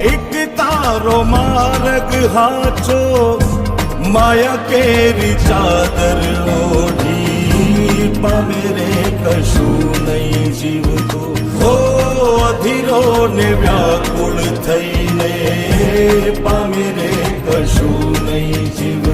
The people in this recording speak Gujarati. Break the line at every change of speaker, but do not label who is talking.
એક તારો માર્ગ હાચો, માયા કેરી ચાદર ઓઢી પામેરે કશું નહીં જીવતો. હો અધીરો ને વ્યાકુળ થઈને પામેરે કશું નહીં જીવ